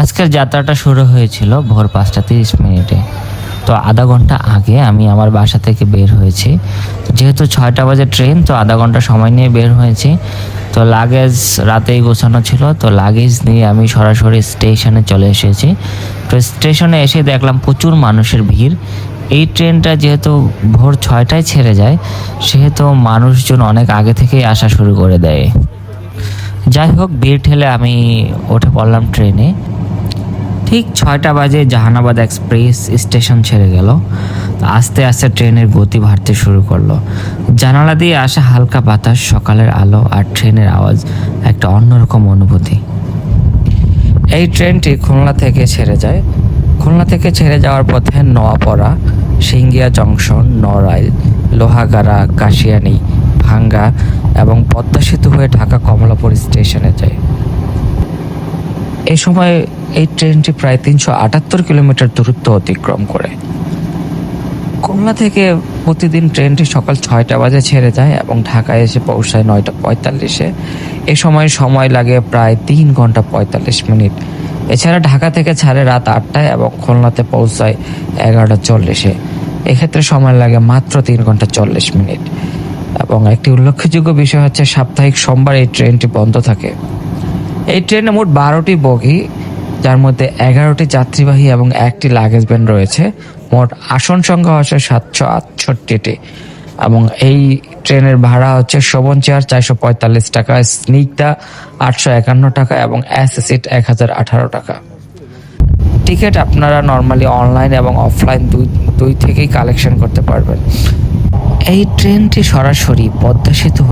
আজকের যাত্রাটা শুরু হয়েছিল ভোর পাঁচটা তিরিশ মিনিটে। তো আধা ঘণ্টা আগে আমি আমার বাসা থেকে বের হয়েছি। যেহেতু ছয়টা বাজে ট্রেন, তো আধা ঘণ্টা সময় নিয়ে বের হয়েছি। তো লাগেজ রাতেই গোছানো ছিল, তো লাগেজ নিয়ে আমি সরাসরি স্টেশনে চলে এসেছি। তো স্টেশনে এসে দেখলাম প্রচুর মানুষের ভিড়। এই ট্রেনটা যেহেতু ভোর ছয়টায় ছেড়ে যায়, সেহেতু মানুষজন অনেক আগে থেকেই আসা শুরু করে দেয়। যাই হোক, ভিড় ঠেলে আমি উঠে পড়লাম ট্রেনে। ঠিক ছয়টা বাজে জাহানাবাদ এক্সপ্রেস স্টেশন ছেড়ে গেল। আস্তে আস্তে ট্রেনের গতি বাড়তে শুরু করল। জানালা দিয়ে আসা হালকা বাতাস, সকালের আলো আর ট্রেনের আওয়াজ, একটা অন্যরকম অনুভূতি। এই ট্রেনটি খুলনা থেকে ছেড়ে যায়। খুলনা থেকে ছেড়ে যাওয়ার পথে নোয়াপাড়া সিঙ্গিয়া জংশন, নড়াইল, লোহাগাড়া, কাশিয়ানি, ভাঙ্গা এবং পদ্মা সেতু হয়ে ঢাকা কমলাপুর স্টেশনে যায়। এই সময় এই ট্রেনটি প্রায় তিনশো আটাত্তর কিলোমিটার দূরত্ব অতিক্রম করে। কমলা থেকে প্রতিদিন ট্রেনটি সকাল ছয়টা বাজে ছেড়ে যায় এবং ঢাকায় এসে পৌঁছায় নয়টা পঁয়তাল্লিশে। এ সময় সময় লাগে প্রায় তিন ঘণ্টা পঁয়তাল্লিশ মিনিট। এছাড়া ঢাকা থেকে ছাড়ে রাত আটটায় এবং খুলনাতে পৌঁছায় এগারোটা চল্লিশে। এক্ষেত্রে সময় লাগে মাত্র তিন ঘণ্টা চল্লিশ মিনিট। এবং একটি উল্লেখযোগ্য বিষয় হচ্ছে সাপ্তাহিক সোমবার এই ট্রেনটি বন্ধ থাকে। এই ট্রেনে মোট বারোটি বগি, যার মধ্যে এগারোটি যাত্রীবাহী এবং একটি লাগেজ ভ্যান রয়েছে। মোট আসন সংখ্যা হচ্ছে সাতশো আটষট্টিটি। এবং এই ট্রেনের ভাড়া হচ্ছে শোভন চেয়ার চারশো পঁয়তাল্লিশ টাকা, স্নিগ্ধা আটশো একান্ন টাকা এবং এস সিট এক হাজার আঠারো টাকা। টিকিট আপনারা নর্মালি অনলাইন এবং অফলাইন দুই দুই থেকেই কালেকশন করতে পারবেন। এই ট্রেনটি সরাসরি পদ্মা সেতু